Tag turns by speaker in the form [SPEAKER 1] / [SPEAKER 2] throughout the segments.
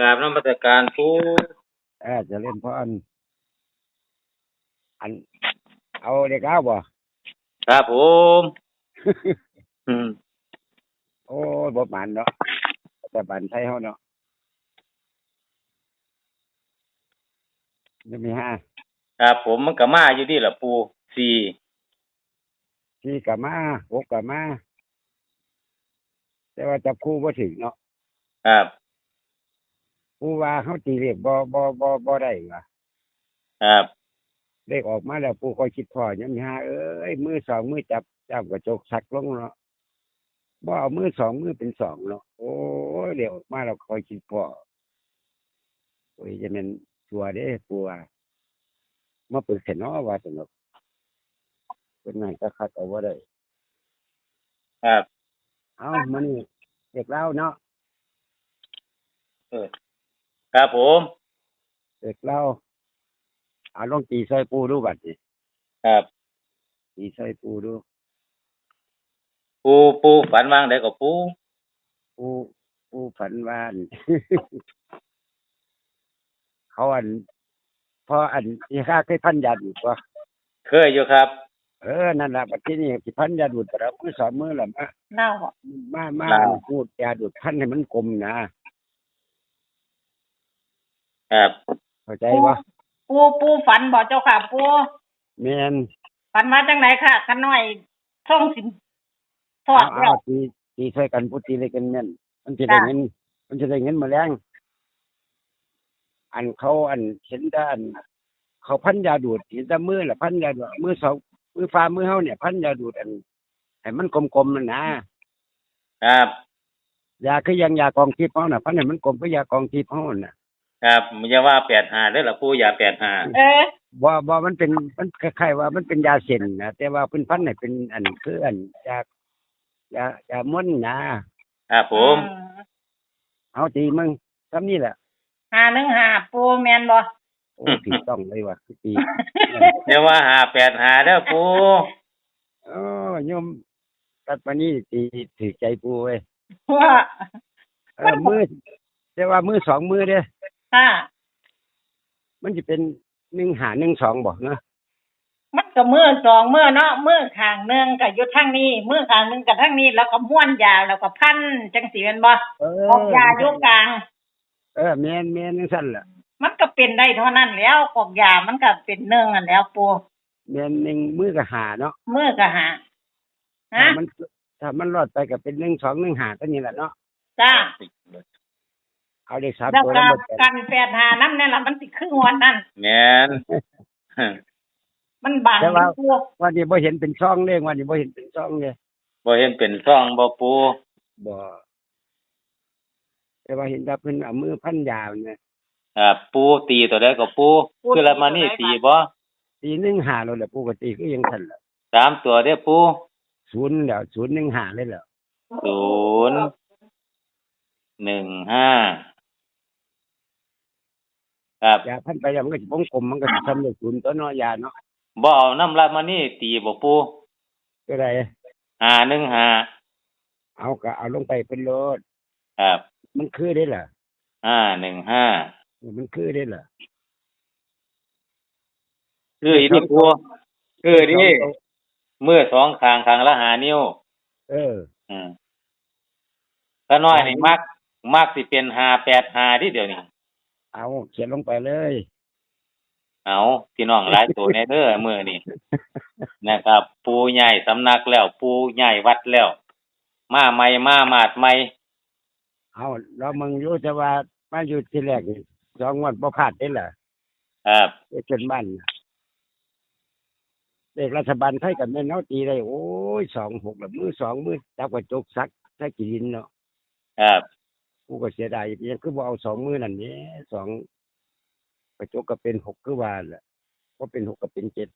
[SPEAKER 1] กราบนมัสการปู
[SPEAKER 2] เออเจะเล่นพรอัน เอาเด็กเอาบ่
[SPEAKER 1] ครับผม อืม
[SPEAKER 2] โอ้ยบ่หมันเนาะแต่บ้านไทยเฮาเนาะยังมีห้า
[SPEAKER 1] ครับผมมันก็มาอยู่ดีล่ะปูสี่
[SPEAKER 2] สี่กะมาหกกะมา แต่ว่าจับคู่บ่ถึงเนาะ
[SPEAKER 1] ครับ
[SPEAKER 2] ผู้ว่าเฮาตีเลขบ่บ่บ่บ่ได้ว่ะ
[SPEAKER 1] ครับ
[SPEAKER 2] เลขออกมาแล้วผู้คอยคิดพอยังมีห้าเอ้ยมือสองมือจับจับกระจกสักลงเนาะบ่เอามือสองมือเป็นสองเนาะโอ้ยเดี๋ยวออกมาแล้วคอยคิดพอโอ้ยจะเป็นตัวเด้ปัวมาเปิดเสนอว่าสนุกเป็นไงก็คัดเอาว่าได้
[SPEAKER 1] ครับ
[SPEAKER 2] เอามานี่เด็กเล่าเนาะ
[SPEAKER 1] ครับผม
[SPEAKER 2] เด็กเล่าเอาลองตีใส่ปูดูบัดนี้
[SPEAKER 1] ครับ
[SPEAKER 2] ตีใส่ปูดู
[SPEAKER 1] ปูปูฝันวางได้ก็ปู
[SPEAKER 2] ปูปูฝันวาอันเขาอันพออันที่ข้าเคยพันยาดูดว่า
[SPEAKER 1] เคยอยู่ครับ
[SPEAKER 2] เออนั่นแหละบัดที่นี่สิพันยาดูดแต่ละมือสองมือละมา
[SPEAKER 3] เน่าบ่
[SPEAKER 2] มามา
[SPEAKER 1] ลาว
[SPEAKER 2] พูดยาดูดพันให้มันกลมนะ
[SPEAKER 1] ครับ
[SPEAKER 2] เข้าใจปะ
[SPEAKER 3] ปูปูฝันบ่เจ้าค่ะ ปู
[SPEAKER 2] แมน
[SPEAKER 3] ฝันมาจังไหนค่ะขันน้อยท่องสินทอ
[SPEAKER 2] เอา
[SPEAKER 3] ดแล้
[SPEAKER 2] เอา
[SPEAKER 3] ว
[SPEAKER 2] ตีตีใส่กันพูดตีเลยกันแม่นมันจะได้
[SPEAKER 3] จ้ะ
[SPEAKER 2] เงินมันจะได้เงินมาแรงอันเขาอันเห็นด้านเขาพันยาดูดเห็นแต่มือแหละพันยาดูดมือสองมือฟ้ามือเฮาเนี่ย พันยาดูดอันให้มันกลมๆนั่นนะครับ ยาคือยังยากองทิพย์เฮาน่ะพันให้มันกลมคือยากองทิพย์เฮาน่ะ
[SPEAKER 1] ครับอย่าว่าแปดหาได้อล่ะปูอย่าแปดหา
[SPEAKER 3] เออ
[SPEAKER 2] ว่าว่ามันเป็นมันคล้ายๆว่ามันเป็นยาเส้นนะแต่ว่าเป็นพันให้เป็นอันคืออันยายายาม้วนนะครับ
[SPEAKER 1] ผม
[SPEAKER 3] อื
[SPEAKER 2] เอาตีมึงทำนี่แหละ
[SPEAKER 3] ห้าหนึ่งห้าปูแมนบ่
[SPEAKER 2] โอ้ถูกต้องเลยว่ะคือตี
[SPEAKER 1] อย่าว่าหาแปดหาเด้อปู
[SPEAKER 2] โอ้โยมตัดมานี่ตีถือใจปูเว้ย
[SPEAKER 3] ว่า
[SPEAKER 2] เออมือแต่ว่ามือสองมือเด้อ
[SPEAKER 3] ค่ะ
[SPEAKER 2] มันจะเป็นหนึ่งหาหนึ่งสองบอกเนาะ
[SPEAKER 3] มันก็มือสองมือเนาะมือข้างหนึงก็อยู่ทางนี้มือข้างหนึงก็ทางนี้ แล้วก็ม้วนยาวแล้วก็พันจังสีเป็นบ่
[SPEAKER 2] เอ
[SPEAKER 3] ออกยาอยู่กลาง
[SPEAKER 2] เออแมนแมนนั่นสั่นล่ะ
[SPEAKER 3] มันก็เป็นได้เท่านั้นแล้วกอกยามันก็เป็นเนื่องอันแล้วปู
[SPEAKER 2] แมนหนึ่งมือกับหาเนาะ
[SPEAKER 3] มือก็หา
[SPEAKER 2] ถ้า
[SPEAKER 3] ฮะ
[SPEAKER 2] มันถ้ามันรอดไปก็เป็นหนึ่งสองหนึ่งหาก็นี่แหละเนาะ
[SPEAKER 3] จ้า
[SPEAKER 2] เอาเลขสาม
[SPEAKER 3] แล้ว
[SPEAKER 2] ตัว
[SPEAKER 3] ก็
[SPEAKER 2] แล้วหมดไป
[SPEAKER 3] กันแปดหาน้ำนั่นละมันสิครึ่งวันนั่น
[SPEAKER 1] แม่น
[SPEAKER 3] มันบังพวก
[SPEAKER 2] วันนี้บ่เห็นเป็นช่องเลยวันนี้บ่เห็นเป็นช่องเลย
[SPEAKER 1] บ่เห็นเป็นซ่องบ่ปู
[SPEAKER 2] บ่แต่ว่าเห็นแต่เพิ่นเอามือพันยาวเนี่ย
[SPEAKER 1] ครับปูตีตัวได้ก็ปูคือละมานี่ตีบ่
[SPEAKER 2] ตีหนึ่งหาแล้วแหละปกติก็ยังทันละ
[SPEAKER 1] สามตัวเด้อปู
[SPEAKER 2] ศูนย์แล้วศูนย์หนึ่งหาเลยแล้ว
[SPEAKER 1] ศูนย์หนึ่งห้า ครับ
[SPEAKER 2] ยาพันไปแล้วมันก็สิวงกลมมันก็สิทำเลขศูนย์ตัวเนาะยาเนาะ
[SPEAKER 1] บ่เอาน้ำละมานี่ตีบ่ปู
[SPEAKER 2] ก็ได้
[SPEAKER 1] หาหนึ่งหา
[SPEAKER 2] เอาก็เอาลงไปเป็นโลด
[SPEAKER 1] ครับ
[SPEAKER 2] มันคือได้ล่ะ
[SPEAKER 1] ห้าหนึ่งห้า
[SPEAKER 2] มันคือได้ล่ะ
[SPEAKER 1] คืออีนี่ปูคือดิมือสองข้างข้างละหานิ้ว
[SPEAKER 2] เออ
[SPEAKER 1] อืมถ้าน้อยนี่มักมักสิเป็นหาแปดหาที่เดียวนี้
[SPEAKER 2] เอาเขียนลงไปเลย
[SPEAKER 1] เอาพี่น้องหลายตัวในเด้อมือนี่นะครับ ปูใหญ่สำนักแล้ว ปูใหญ่วัดแล้ว มาใหม่มามาดใหม่
[SPEAKER 2] เอาเรามึงรู้แต่ว่ามาอยู่ที่แรกนี่สองงวันบ่พลาดได้ล่ะ
[SPEAKER 1] ครับ
[SPEAKER 2] ไปจนบ้านน่ะเด็กรัฐบาลไทยกับแม่นเอาตีได้โอ้ยสองหกแบบมือสองมือจับกระจกซักใส่กินเนาะ
[SPEAKER 1] ครับ
[SPEAKER 2] กูก็เสียดายยังคือบ่เอาสองมือนั่นนี่สองกระจกก็เป็นหกคือว่าแหละก็เป็นหกก็เป็นเจ็ด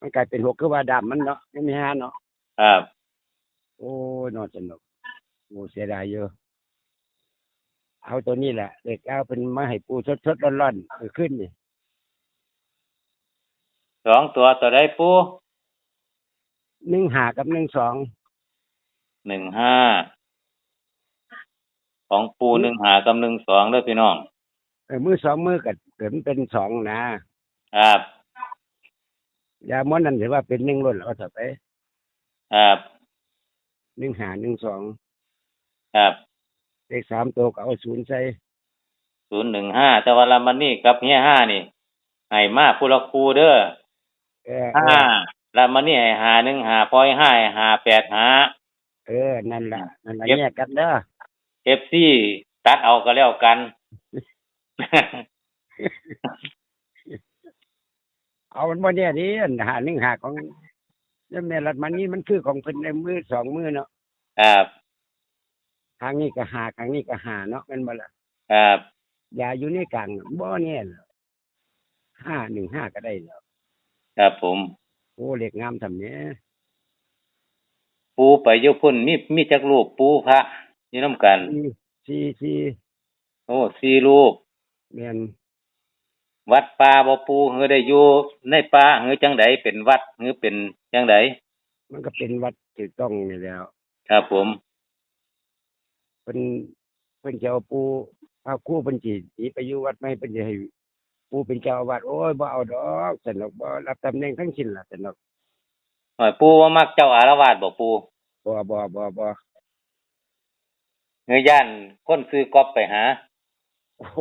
[SPEAKER 2] มันกลายเป็นหกคือว่าดำมันเนาะไม่มีห้าเนาะ
[SPEAKER 1] ครับ
[SPEAKER 2] โอ้ยนอนสนุกโอ้เสียดายเยอะเอาตัวนี้แหละเด็กเอาเป็นมาให้ปูสดๆร้อนๆคือขึ้นนี่
[SPEAKER 1] สองตัวตัวได้ปู
[SPEAKER 2] หนึ่งหากับหนึ่งสอง
[SPEAKER 1] หนึ่งห้า ของปูหนึ่งหากับหนึ่งสองเด้อพี่น้อง
[SPEAKER 2] เออมือสองมือก็เกิดมันเป็นสองนะครับยาม้อนนั่นถือว่าเป็นหนึ่งล้นแล้วต่อไป
[SPEAKER 1] ครับ
[SPEAKER 2] หนึ่งหาหนึ่งสอง
[SPEAKER 1] ครับ
[SPEAKER 2] เลขสามตัวก็เอาศูนย์ใส่
[SPEAKER 1] ศูนย์หนึ่งห้าแต่ว่าละมันนี่กับเฮียห้านี่ให้มาผู้ละครูเด้อ
[SPEAKER 2] เออ
[SPEAKER 1] ห้าละมันนี่ให้หาหนึ่งหาพอยห้าให้หาแปดหา
[SPEAKER 2] เออนั่นแหละนั่นแหละ
[SPEAKER 1] เย็บ
[SPEAKER 2] แยกกันเด้อ
[SPEAKER 1] เอฟซีตัดเอาก็แล้วกัน
[SPEAKER 2] เอามันบ่เนี่ยนี่อันหาหนึ่งหาของแล้วแม่รัดมันนี่มันคือของเพิ่นในมือสองมือเนาะ
[SPEAKER 1] ครับ
[SPEAKER 2] ทางนี้ก็หาทางนี้ก็หาเนาะแมันบ่ล่ะ
[SPEAKER 1] ครับ
[SPEAKER 2] ยาอยู่ในกลางบ่เนี่ยเหรอห้าหนึ่งห้าก็ได้แล้ว
[SPEAKER 1] ครับผม
[SPEAKER 2] โอ้เล็กงามทำเนี้ย
[SPEAKER 1] ปูไปอยุพุ่นมีมีจักรูปปูพระ อยู่น้ำกัน
[SPEAKER 2] สี่สี่
[SPEAKER 1] โอ้สี่รูป
[SPEAKER 2] แม่น
[SPEAKER 1] วัดป่าบ่ปูเฮือได้อยู่ในป่าเฮือจังไดเป็นวัดเฮือเป็นจังได
[SPEAKER 2] มันก็เป็นวัดถูกต้องนี่แล้ว
[SPEAKER 1] ครับผม
[SPEAKER 2] เพิ่นเพิ่นจะเอาปูพระครู่เพิ่นสิหนีไปอยู่วัดไม่เพิ่นจะให้ปูเป็นเจ้าอาวาสโอ้ยบ่เอาดอกสนุกบ่รับตำแหน่งทั้งสิ้นล่ะสนุก
[SPEAKER 1] หอยปูว่ามักเจ้าอารวาสบ่ปู
[SPEAKER 2] บ่บ่บ่บ่
[SPEAKER 1] เฮือย่านคนซื้อก๊อบไปหา
[SPEAKER 2] โอ้โห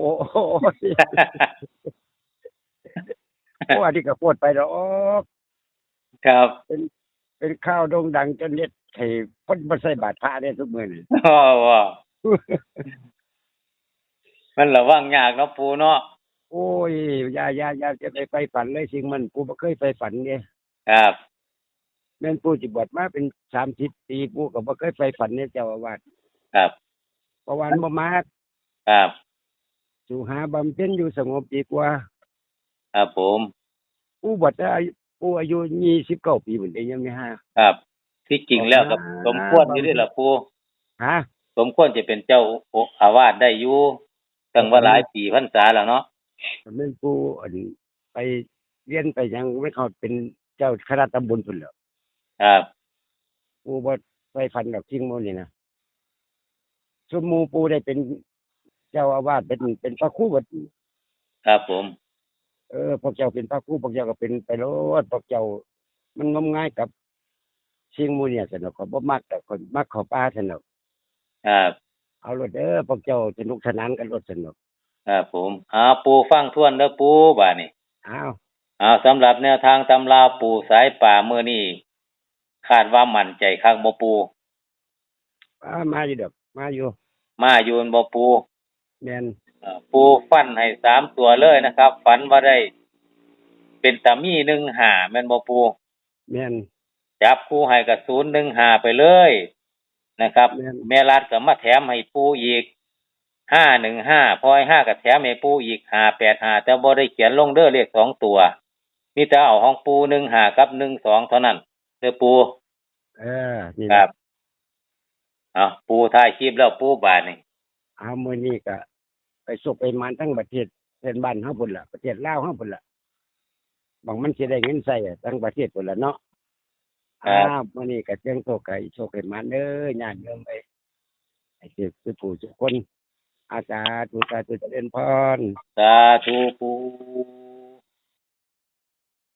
[SPEAKER 2] โอ้อันนี้ก็โคตรไปดอก
[SPEAKER 1] ครับ
[SPEAKER 2] เป็นข้าวโด่งดังจนเน็ดให้คนบ่ใส่บาตรพระได้ทุกมื้อนี่
[SPEAKER 1] อ๋อว่ามันระวังยากเนาะปูเนาะ
[SPEAKER 2] โอ้ยอย่าอย่าอย่าจะไปไปฝันเลยสิ่งมันกูบ่เคยไปฝันเด้
[SPEAKER 1] ครับ
[SPEAKER 2] แม่นปู่สิบวชมาเป็น30ปีปู่ก็บ่เคยไปฝันเนี่ยเจ้าอาวาส
[SPEAKER 1] ครับ
[SPEAKER 2] เพราะว่ามันบ่มา
[SPEAKER 1] ครับ
[SPEAKER 2] สู่หาบำเพ็ญอยู่สงบดีกว่า
[SPEAKER 1] ครับผม
[SPEAKER 2] ปู่บวชได้อายุปู่อายุ29ปีเหมือนเดิมยังไม่ห้า
[SPEAKER 1] ครับ ที่จริงแล้วก็
[SPEAKER 2] อ่า
[SPEAKER 1] สมควรอยู่ด้วยล่ะปู
[SPEAKER 2] ฮะ
[SPEAKER 1] สมควรจะเป็นเจ้าอาวาสได้อยู่ตั้งว่าหลายปีพรรษาแล้วเนาะ
[SPEAKER 2] แม่นปู่อันไปเรียนไปหยังไม่เขาเป็นเจ้าคณะตำบลพุ่นแหล้ว
[SPEAKER 1] ครับ
[SPEAKER 2] ปู่บ่ไปฝันดอกจริงโมนี่นะ สมหมูปู่ได้เป็นเจ้าอาวาสเป็นเป็นพระครูบัด
[SPEAKER 1] ครับผม
[SPEAKER 2] เออพวกเจ้าเป็นพระครูพวกเจ้าก็เป็นไปโลดพวกเจ้า มันงมง่ายกับสิ่งหมูเนี่ยสนุกก็บ่มักแต่คนมักเขอป้าสนุก
[SPEAKER 1] ครับ
[SPEAKER 2] เอารถเด้อพวกเจ้าสนุกสนานกันรถสนุก
[SPEAKER 1] ครับผมเอาปูฟังทวนเด้อปูบาดนี้
[SPEAKER 2] อ้าว
[SPEAKER 1] เอาสำหรับแนวทางตำราปูสายป่ามื้อนี้คาดว่ามั่นใจคักบ่ปู
[SPEAKER 2] ป้ามาอยู่ดอก มาอยู่
[SPEAKER 1] มาอยู่บนบ่ปู
[SPEAKER 2] แม่น
[SPEAKER 1] เอ่อปูฟันให้สามตัวเลยนะครับ ฝันว่าได้ เป็นตามีหนึ่งหาแม่นบ่ปู
[SPEAKER 2] แม่น
[SPEAKER 1] จับคู่ให้กับศูนย์หนึ่งหาไปเลยนะครับ
[SPEAKER 2] แม่น
[SPEAKER 1] แม่รัดก็มาแถมให้ปูอีกห้าหนึ่งห้าพอยห้าก็แถมให้ปูอีกห้าแปดห้าแต่บ่ได้เขียนลงเด้อเลขสองตัว มีแต่เอาของปูหนึ่งหากับหนึ่งสองเท่านั้นเด้อปู
[SPEAKER 2] เออนี่
[SPEAKER 1] ครับ เอาปูถ่ายคลิปแล้วปูบาทนี่
[SPEAKER 2] เอามื้อนี้ก็ไปสุกไปมันทั้งประเทศเพื่อนบ้านเฮาพุ่นล่ะประเทศลาวเฮาพุ่นล่ะบางมันสิได้เงินใส่อะทั้งประเทศพุ่นล่ะเนาะอ้าวมื้อนี้ก็เจียงโตไก่โชคให้มันเด้อญาติโยมไปให้เกิดคือผู้ทุกคนอาสาธุสาธุเจริญพร
[SPEAKER 1] สาธุปู